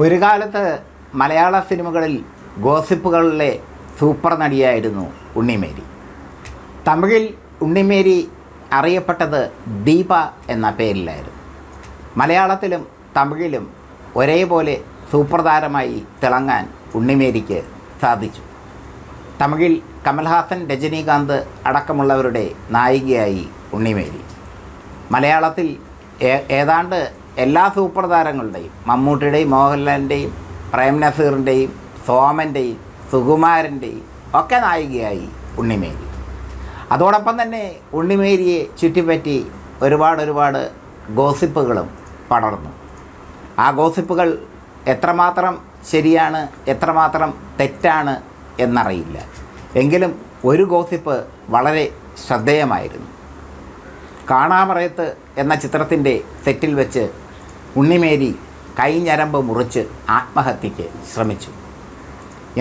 ഒരു കാലത്ത് മലയാള സിനിമകളിൽ ഗോസിപ്പുകളിലെ സൂപ്പർ നടിയായിരുന്നു ഉണ്ണിമേരി. തമിഴിൽ ഉണ്ണിമേരി അറിയപ്പെട്ടത് ദീപ എന്ന പേരിലായിരുന്നു. മലയാളത്തിലും തമിഴിലും ഒരേപോലെ സൂപ്പർ താരമായി തിളങ്ങാൻ ഉണ്ണിമേരിക്ക് സാധിച്ചു. തമിഴിൽ കമൽഹാസൻ രജനീകാന്ത് അടക്കമുള്ളവരുടെ നായികയായി ഉണ്ണിമേരി. മലയാളത്തിൽ ഏതാണ്ട് എല്ലാ സൂപ്പർ താരങ്ങളുടെയും മമ്മൂട്ടിയുടെയും മോഹൻലാലിന്റെയും പ്രേം നസീറിന്റെയും സോമന്റെയും സുകുമാരന്റെയും ഒക്കെ നായികയായി ഉണ്ണിമേരി. അതോടൊപ്പം തന്നെ ഉണ്ണിമേരിയെ ചുറ്റിപ്പറ്റി ഒരുപാട് ഒരുപാട് ഗോസിപ്പുകളും പടർന്നു. ആ ഗോസിപ്പുകൾ എത്രമാത്രം ശരിയാണ് എത്രമാത്രം തെറ്റാണ് എന്നറിയില്ല. എങ്കിലും ഒരു ഗോസിപ്പ് വളരെ ശ്രദ്ധേയമായിരുന്നു. കാണാമറയത്ത് എന്ന ചിത്രത്തിന്റെ സെറ്റിൽ വെച്ച് ഉണ്ണിമേരി കൈഞ്ഞരമ്പ് മുറിച്ച് ആത്മഹത്യയ്ക്ക് ശ്രമിച്ചു.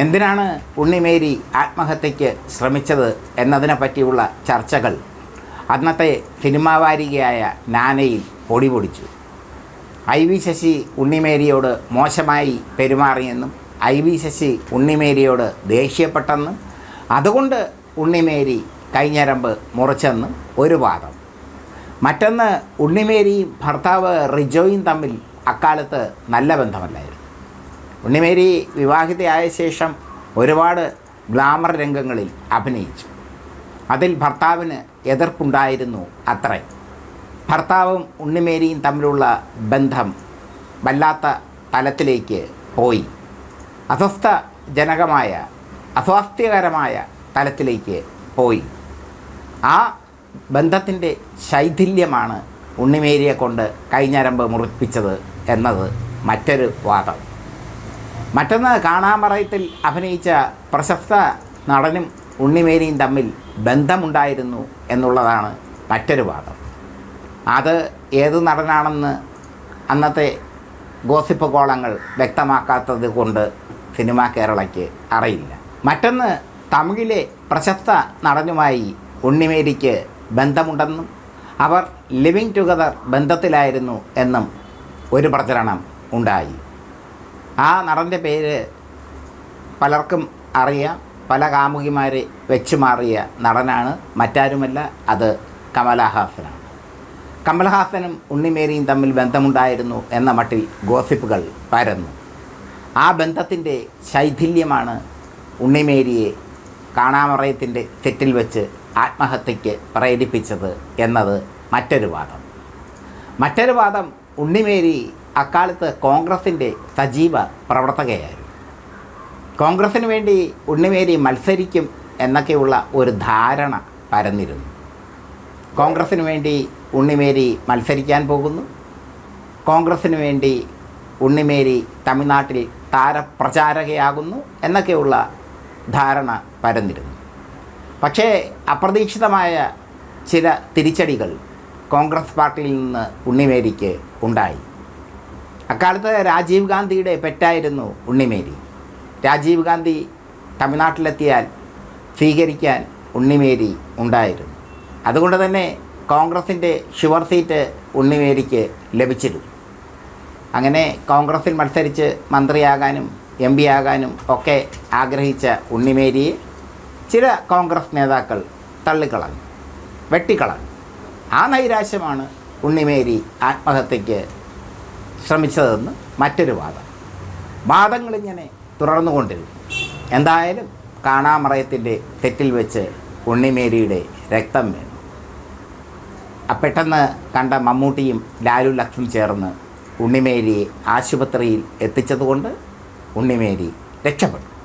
എന്തിനാണ് ഉണ്ണിമേരി ആത്മഹത്യയ്ക്ക് ശ്രമിച്ചത് എന്നതിനെ പറ്റിയുള്ള ചർച്ചകൾ അന്നത്തെ സിനിമാ വാരികയായ നാനയിൽ പൊടിപൊടിച്ചു. ഐ വി ശശി ഉണ്ണിമേരിയോട് മോശമായി പെരുമാറിയെന്നും ഐ വി ശശി ഉണ്ണിമേരിയോട് ദേഷ്യപ്പെട്ടെന്നും അതുകൊണ്ട് ഉണ്ണിമേരി കൈഞ്ഞരമ്പ് മുറിച്ചെന്നും ഒരു വാദം. മറ്റൊന്ന് ഉണ്ണിമേരിയും ഭർത്താവ് റിജോയും തമ്മിൽ അക്കാലത്ത് നല്ല ബന്ധമല്ലായിരുന്നു. ഉണ്ണിമേരി വിവാഹിതയായ ശേഷം ഒരുപാട് ഗ്ലാമർ രംഗങ്ങളിൽ അഭിനയിച്ചു. അതിൽ ഭർത്താവിന് എതിർപ്പുണ്ടായിരുന്നു അത്രേ. ഭർത്താവും ഉണ്ണിമേരിയും തമ്മിലുള്ള ബന്ധം വല്ലാത്ത തലത്തിലേക്ക് പോയി. അസ്വസ്ഥ ജനകമായ അസ്വാസ്ഥ്യകരമായ തലത്തിലേക്ക് പോയി. ആ ബന്ധത്തിന്റെ ശൈഥില്യമാണ് ഉണ്ണിമേരിയെ കൊണ്ട് കൈഞ്ഞരമ്പ് മുറിപ്പിച്ചത് എന്നത് മറ്റൊരു വാദം. മറ്റൊന്ന് കാണാമറയത്തിൽ അഭിനയിച്ച പ്രശസ്ത നടനും ഉണ്ണിമേരിയും തമ്മിൽ ബന്ധമുണ്ടായിരുന്നു എന്നുള്ളതാണ് മറ്റൊരു വാദം. അത് ഏത് നടനാണെന്ന് അന്നത്തെ ഗോസിപ്പ് കോളങ്ങൾ വ്യക്തമാക്കാത്തത് കൊണ്ട് സിനിമ കേരളയ്ക്ക് അറിയില്ല. മറ്റൊന്ന് തമിഴിലെ പ്രശസ്ത നടനുമായി ഉണ്ണിമേരിക്ക് ബന്ധമുണ്ടെന്നും അവർ ലിവിങ് ടുഗദർ ബന്ധത്തിലായിരുന്നു എന്നും ഒരു പ്രചരണം ഉണ്ടായി. ആ നടന്റെ പേര് പലർക്കും അറിയാം. പല കാമുകിമാരെ വെച്ചു മാറിയ നടനാണ്. മറ്റാരുമല്ല അത് കമലഹാസനാണ്. കമൽഹാസനും ഉണ്ണിമേരിയും തമ്മിൽ ബന്ധമുണ്ടായിരുന്നു എന്ന മട്ടിൽ ഗോസിപ്പുകൾ പരന്നു. ആ ബന്ധത്തിന്റെ ശൈഥില്യമാണ് ഉണ്ണിമേരിയെ കാണാമറയത്തിന്റെ തെറ്റിൽ വെച്ച് ആത്മഹത്യയ്ക്ക് പ്രേരിപ്പിച്ചത് എന്നത് മറ്റൊരു വാദം. മറ്റൊരു വാദം ഉണ്ണിമേരി അക്കാലത്ത് കോൺഗ്രസിന്റെ സജീവ പ്രവർത്തകയായിരുന്നു. കോൺഗ്രസ്സിന് വേണ്ടി ഉണ്ണിമേരി മത്സരിക്കും എന്നൊക്കെയുള്ള ഒരു ധാരണ പരന്നിരുന്നു. കോൺഗ്രസ്സിന് വേണ്ടി ഉണ്ണിമേരി മത്സരിക്കാൻ പോകുന്നു. കോൺഗ്രസ്സിന് വേണ്ടി ഉണ്ണിമേരി തമിഴ്നാട്ടിൽ താരപ്രചാരകയാകുന്നു എന്നൊക്കെയുള്ള ധാരണ പരന്നിരുന്നു. പക്ഷേ അപ്രതീക്ഷിതമായ ചില തിരിച്ചടികൾ കോൺഗ്രസ് പാർട്ടിയിൽ നിന്ന് ഉണ്ണിമേരിക്ക് ഉണ്ടായി. അക്കാലത്ത് രാജീവ് ഗാന്ധിയുടെ പെറ്റായിരുന്നു ഉണ്ണിമേരി. രാജീവ് ഗാന്ധി തമിഴ്നാട്ടിലെത്തിയാൽ സ്വീകരിക്കാൻ ഉണ്ണിമേരി ഉണ്ടായിരുന്നു. അതുകൊണ്ട് തന്നെ കോൺഗ്രസിന്റെ ഷുവർ സീറ്റ് ഉണ്ണിമേരിക്ക് ലഭിച്ചിരുന്നു. അങ്ങനെ കോൺഗ്രസിൽ മത്സരിച്ച് മന്ത്രിയാകാനും എം പി ആകാനും ഒക്കെ ആഗ്രഹിച്ച ഉണ്ണിമേരിയെ ചില കോൺഗ്രസ് നേതാക്കൾ തള്ളിക്കളഞ്ഞു വെട്ടിക്കളഞ്ഞു. ആ നൈരാശ്യമാണ് ഉണ്ണിമേരി ആത്മഹത്യയ്ക്ക് ശ്രമിച്ചതെന്ന് മറ്റൊരു വാദം. വാദങ്ങളിങ്ങനെ തുടർന്നുകൊണ്ടിരുന്നു. എന്തായാലും കാണാമറയത്തിന്റെ തെറ്റിൽ വെച്ച് ഉണ്ണിമേരിയുടെ രക്തം വീണു. പെട്ടെന്ന് കണ്ട മമ്മൂട്ടിയും ലാലു ലക്ഷ്മി ചേർന്ന് ഉണ്ണിമേരിയെ ആശുപത്രിയിൽ എത്തിച്ചതുകൊണ്ട് ഉണ്ണിമേരി രക്ഷപ്പെട്ടു.